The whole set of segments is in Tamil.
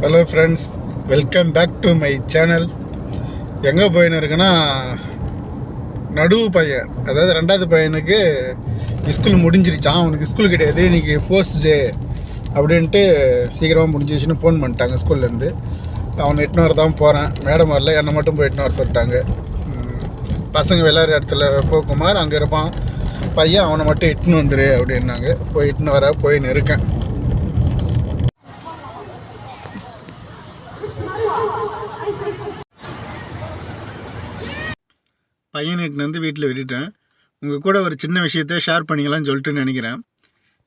Hello friends welcome back to my channel எங்கே போயின்னு இருக்குன்னா நடுவு பையன் அதாவது ரெண்டாவது பையனுக்கு ஸ்கூல் முடிஞ்சிருச்சான் அவனுக்கு ஸ்கூல் கிடையாது. இன்றைக்கி ஃபோர்ஸ்ட் டே அப்படின்ட்டு சீக்கிரமாக முடிஞ்சிச்சுன்னு ஃபோன் பண்ணிட்டாங்க ஸ்கூல்லேருந்து அவன் எட்டுனு வர தான் போகிறேன் மேடம் வரல என்னை மட்டும் போய் எட்டுனு வர சொல்லிட்டாங்க. பசங்க விளையாடுற இடத்துல போகுமார் அங்கே இருப்பான். பையன் அவனை மட்டும் இட்டுன்னு வந்துரு அப்படின்னாங்க. போய் இட்டுன்னு வர போயின்னு இருக்கேன். பையன் வந்து வீட்டில் விட்டுட்டேன். உங்கள் கூட ஒரு சின்ன விஷயத்த ஷேர் பண்ணிக்கலாம்னு சொல்லிட்டு நினைக்கிறேன்.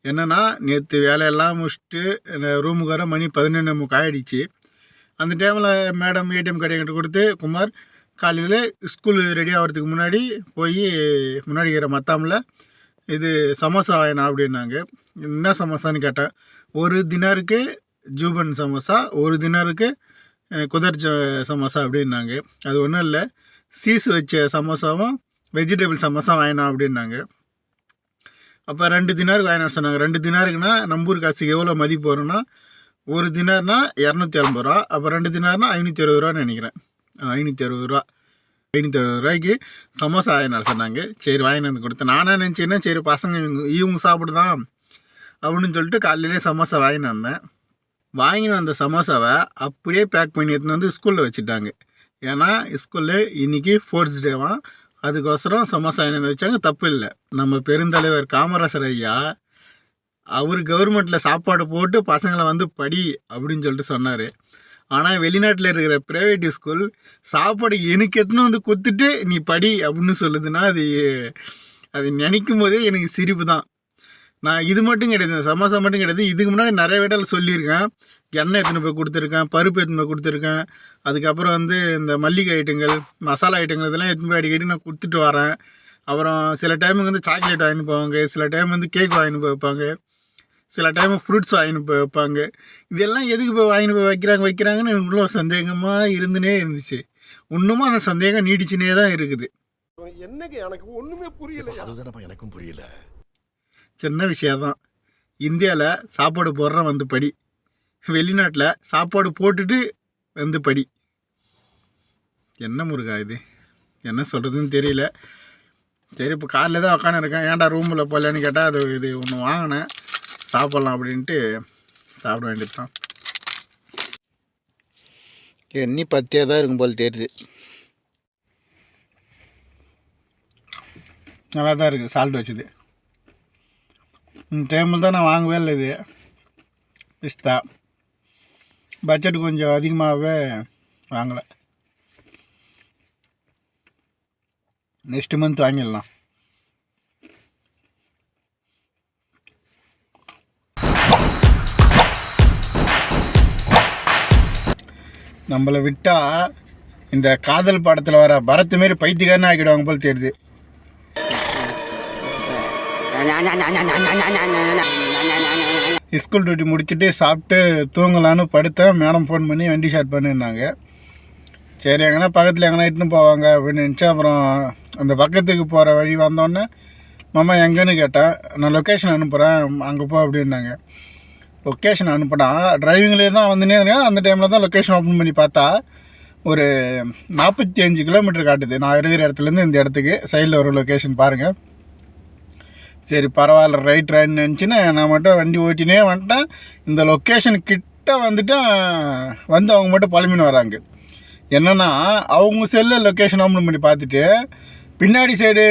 என்னென்னா நேற்று வேலையெல்லாம் முடிச்சுட்டு ரூமுக்கு வர மணி பதினொன்று முக்கால் அந்த டைமில் மேடம் ஏடிஎம் கார்டு என்கிட்ட கொடுத்து குமார் காலையில் ஸ்கூல் ரெடி ஆகிறதுக்கு முன்னாடி போய் முன்னாடி இருக்கிற மத்தாமில் இது சமோசா வேணாம் அப்படின்னாங்க. என்ன சமோசான்னு கேட்டேன். ஒரு தினருக்கு ஜூபன் சமோசா ஒரு தினருக்கு அஹ், குதர் சமோசா அப்படின்னாங்க. அது ஒன்றும் இல்லை. சீஸ் வச்ச சமோசாவும் வெஜிடபிள் சமோசா வேணாம் அப்படின்னாங்க. அப்போ ரெண்டு தினாருக்கு வாங்கினார் சொன்னாங்க. ரெண்டு தினாருக்குன்னா நம்பூர் காசுக்கு எவ்வளோ மதிப்பு வரும்னா ஒரு தினார்னா இரநூத்தி ஐம்பது ரூபா. அப்போ ரெண்டு தினார்னா ஐநூற்றி அறுபது ரூபான்னு நினைக்கிறேன். ஐநூற்றி அறுபது ரூபா. ஐநூற்றி அறுபது ரூபாய்க்கு சமோசா வாங்கினார் சொன்னாங்க. சரி வாங்கிட்டு வந்து கொடுத்தேன் நானே நினச்சேன்னா சரி பசங்க இவங்க இவங்க சாப்பிடுதான் அப்படின்னு சொல்லிட்டு காலையிலே சமோசா வாங்கினு வந்தேன். வாங்கிட்டு வந்த சமோசாவை அப்படியே பேக் பண்ணி எடுத்துன்னு வந்து ஸ்கூலில் வச்சுட்டாங்க. ஏன்னா ஸ்கூலில் இன்றைக்கி ஃபோர்த்ஸ் டேவா அதுக்கோசரம் சமோசா வாங்கிட்டு வச்சாங்க? தப்பு இல்லை. நம்ம பெருந்தலைவர் காமராசர் ஐயா அவர் கவர்மெண்ட்டில் சாப்பாடு போட்டு பசங்களை வந்து படி அப்படின்னு சொல்லிட்டு சொன்னார். ஆனால் வெளிநாட்டில் இருக்கிற ப்ரைவேட் ஸ்கூல் சாப்பாடு எனக்கு எத்தனை வந்து கொடுத்துட்டு நீ படி அப்படின்னு சொல்லுதுன்னா அது அது நினைக்கும் போதே எனக்கு சிரிப்பு தான். நான் இது மட்டும் கிடையாது சமோசா மட்டும் கிடையாது. இதுக்கு முன்னாடி நிறைய வேட்டால் சொல்லியிருக்கேன். எண்ணெய் எடுத்துன்னு போய் கொடுத்துருக்கேன் பருப்பு எடுத்துன்னு போய் கொடுத்துருக்கேன். அதுக்கப்புறம் வந்து இந்த மல்லிகை ஐட்டங்கள் மசாலா ஐட்டங்கள் இதெல்லாம் எடுத்துன்னு போய் அடிக்கடி நான் கொடுத்துட்டு வரேன். அப்புறம் சில டைமுக்கு வந்து சாக்லேட் வாங்கிட்டு போவாங்க சில டைம் வந்து கேக் வாங்கிட்டு போய் வைப்பாங்க சில டைம் ஃப்ரூட்ஸ் வாங்கிட்டு போய் வைப்பாங்க. இதெல்லாம் எதுக்கு போய் வாங்கிட்டு போய் வைக்கிறாங்க வைக்கிறாங்கன்னு எனக்குள்ள ஒரு சந்தேகமாக இருந்துனே இருந்துச்சு. இன்னமும் அந்த சந்தேகம் நீடிச்சுனே தான் இருக்குது. என்னங்க எனக்கு ஒண்ணுமே புரியலையா? அதுதானப்பா எனக்கும் புரியல. சின்ன விஷயம்தான். இந்தியாவில் சாப்பாடு போடுறேன் வந்து படி. வெளிநாட்டில் சாப்பாடு போட்டுட்டு வந்து படி. என்ன முருகா இது? என்ன சொல்கிறதுன்னு தெரியல. சரி இப்போ காலையில் தான் உக்காந்துருக்கேன். ஏன்டா ரூமில் போகலன்னு கேட்டால் அது இது ஒன்று வாங்கினேன். சாப்பிட்லாம் அப்படின்ட்டு சாப்பிட வேண்டியது தான் எண்ணி பத்தியாக தான் இருக்கும் போல் தெரியுது. நல்லா தான் இருக்குது சால்ட் வச்சது. இந்த டைமில் தான் நான் வாங்கவே இல்லை இது. பிஸ்தா. பட்ஜெட் கொஞ்சம் அதிகமாகவே வாங்கலை நெக்ஸ்ட் மந்த் வாங்கிடலாம் நம்மளை விட்டால் இந்த காதல் படத்தில் வர பரத்து மாரி பைத்தியக்காரன் ஆக்கிடுவாங்க போல் தெரியுது ஸ்கூல் டியூட்டி முடிச்சுட்டு சாப்பிட்டு தூங்கலான்னு படுத்தேன். மேடம் ஃபோன் பண்ணி வண்டி ஸ்டார்ட் பண்ணியிருந்தாங்க. சரி எங்கன்னா பக்கத்தில் எங்கன்னா இட்டுன்னு போவாங்க அப்படின்னு நினச்சி அப்புறம் அந்த பக்கத்துக்கு போகிற வழி வந்தோடனே மாமா எங்கேன்னு கேட்டேன் நான் லொக்கேஷன் அனுப்புகிறேன் அங்கே போ அப்படின்னாங்க. லொக்கேஷன் அனுப்பினா டிரைவிங்லேயே தான் வந்துனே இருக்கேன் அந்த டைமில் தான் லொக்கேஷன் ஓப்பன் பண்ணி பார்த்தா ஒரு நாற்பத்தி அஞ்சு கிலோமீட்டர் காட்டுது. நான் இருக்கிற இடத்துலேருந்து இந்த இடத்துக்கு சைடில் ஒரு லொக்கேஷன் பாருங்கள் சரி பரவாயில்ல ரைட் ரைட்னு நினச்சின்னு நான் மட்டும் வண்டி ஓட்டினே வந்துட்டேன். இந்த லொக்கேஷன் கிட்ட வந்துட்டு வந்து அவங்க மட்டும் பழமின்னு வராங்க. என்னென்னா அவங்க செல்ல லொக்கேஷன் ஓப்பன் பண்ணி பார்த்துட்டு பின்னாடி சைடு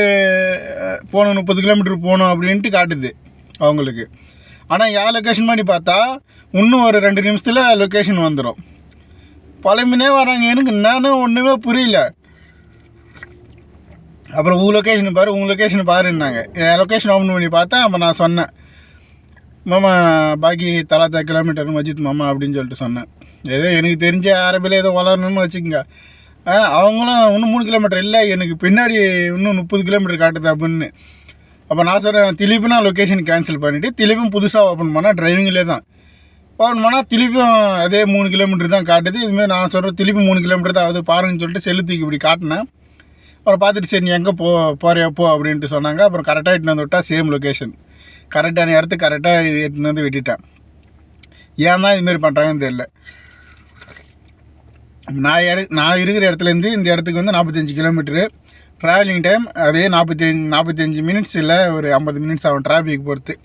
போகணும் முப்பது கிலோமீட்டர் போகணும் அப்படின்ட்டு காட்டுது அவங்களுக்கு. ஆனால் என் லொக்கேஷன் பண்ணி பார்த்தா இன்னும் ஒரு ரெண்டு நிமிஷத்தில் லொக்கேஷன் வந்துடும் பழமினே வராங்க. எனக்கு நானும் ஒன்றுமே புரியல. அப்புறம் உங்கள் லொக்கேஷன் பாரு உங்கள் லொக்கேஷன் பாருன்னாங்க. என் லொக்கேஷன் ஓப்பன் பண்ணி பார்த்தேன் அப்போ நான் சொன்னேன். மாமா பாக்கி தலாத்தா கிலோமீட்டர் மஜித் மாமா அப்படின்னு சொல்லிட்டு சொன்னேன். ஏதோ எனக்கு தெரிஞ்ச அரபியில் ஏதோ வளரணும்னு வச்சுக்கோங்க. ஆ, அவங்களும் இன்னும் மூணு கிலோமீட்டர் இல்லை எனக்கு பின்னாடி இன்னும் முப்பது கிலோமீட்டர் காட்டுது அப்படின்னு. அப்போ நான் சொல்கிறேன் திலீப்புனா லொக்கேஷன் கேன்சல் பண்ணிவிட்டு திலீப்பும் புதுசாக ஓப்பன் பண்ணால் டிரைவிங்லேயே தான். ஓப்பன் பண்ணால் திலீப்பும் அதே மூணு கிலோமீட்டர் தான் காட்டுது. இதுமாதிரி நான் சொல்கிறேன் திலீப்பு மூணு கிலோமீட்டர் தான் அது பாருங்கன்னு சொல்லிட்டு செல்லு தூக்கி இப்படி காட்டினேன். அப்புறம் பார்த்துட்டு சரி நீ எங்கே போ போறியா போ அப்படின்ட்டு சொன்னாங்க. அப்புறம் கரெக்டாக இட்டுன்னு வந்து விட்டா சேம் லொக்கேஷன் கரெக்டான இடத்துக்கு கரெக்டாக இது எட்டுன்னு வந்து விட்டுட்டேன். ஏன் தான் இதுமாரி பண்ணுறாங்கன்னு தெரியல. நான் இட நான் இருக்கிற இடத்துலேருந்து இந்த இடத்துக்கு வந்து நாற்பத்தஞ்சு கிலோமீட்டரு ட்ராவலிங் டைம் அதே நாற்பத்தஞ்சு நாற்பத்தஞ்சு மினிட்ஸ் இல்லை ஒரு ஐம்பது மினிட்ஸ் ஆகும் டிராஃபிக் பொறுத்து.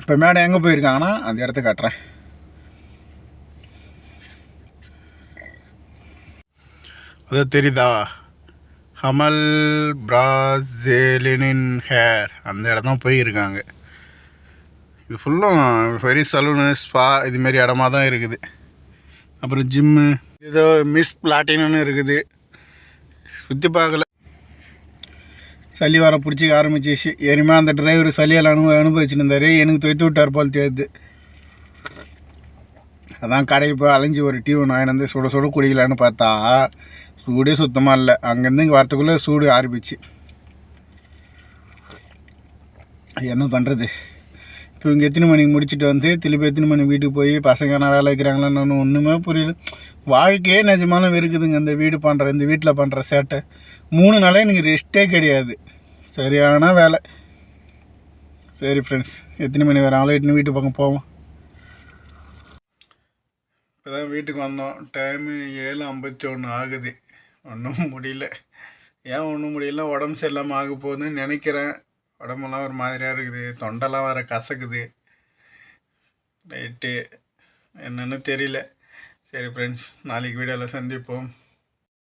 இப்போ மேடம் எங்கே போயிருக்காங்கன்னா அந்த இடத்த காட்டுறேன். அது தெரியுதா? ஹமல் பிராசேலினின் ஹேர். அந்த இடம் தான் போயிருக்காங்க. இது ஃபுல்லும் வெரி சலூனு ஸ்பா இதுமாரி இடமா தான் இருக்குது. அப்புறம் ஜிம்மு ஏதோ மிஸ் பிளாட்டினு இருக்குது. சுற்றி பார்க்கல. சளி வர பிடிச்சிக்க ஆரம்பிச்சிச்சு. இனிமே அந்த டிரைவர் சளியால் அனுபவ அனுபவிச்சுட்டு இருந்தார். எனக்கு தொய்த்து விட்டார் போல் தேர்த்து அதான் கடைக்கு போய் அலைஞ்சு ஒரு டீ ஒன்று வாங்கினு வந்து சுட சுட குடிக்கலான்னு பார்த்தா சூடே சுத்தமாக இல்லை. அங்கேருந்து இங்கே வரத்துக்குள்ளே சூடு ஆரம்பிச்சு என்ன பண்ணுறது இப்போ இங்கே எத்தனை மணிக்கு முடிச்சுட்டு வந்து திருப்பி எத்தனை மணி வீட்டுக்கு போய் பசங்க என்ன வேலை வைக்கிறாங்களான்னு ஒன்றுமே புரியல. வாழ்க்கையே நிஜமான இருக்குதுங்க இந்த வீடு பண்ணுற இந்த வீட்டில் பண்ணுற சேட்டை. மூணு நாளே எனக்கு ரெஸ்ட்டே கிடையாது. சரியான வேலை. சரி ஃப்ரெண்ட்ஸ் எத்தனை மணி வராங்களோ எத்தனை வீட்டு பக்கம் போவோம்? இப்போ தான் வீட்டுக்கு வந்தோம். டைமு ஏழு ஐம்பத்தி ஒன்று ஆகுது. ஒன்றும் முடியல. ஏன் ஒன்றும் முடியல? உடம்பு சரியில்லாமல் ஆக போகுதுன்னு நினைக்கிறேன். உடம்பெல்லாம் ஒரு மாதிரியாக இருக்குது. தொண்டெல்லாம் வர கசக்குது. ரைட்டு. என்னன்னு தெரியல. சரி ஃப்ரெண்ட்ஸ் நாளைக்கு வீடியோவில் சந்திப்போம்.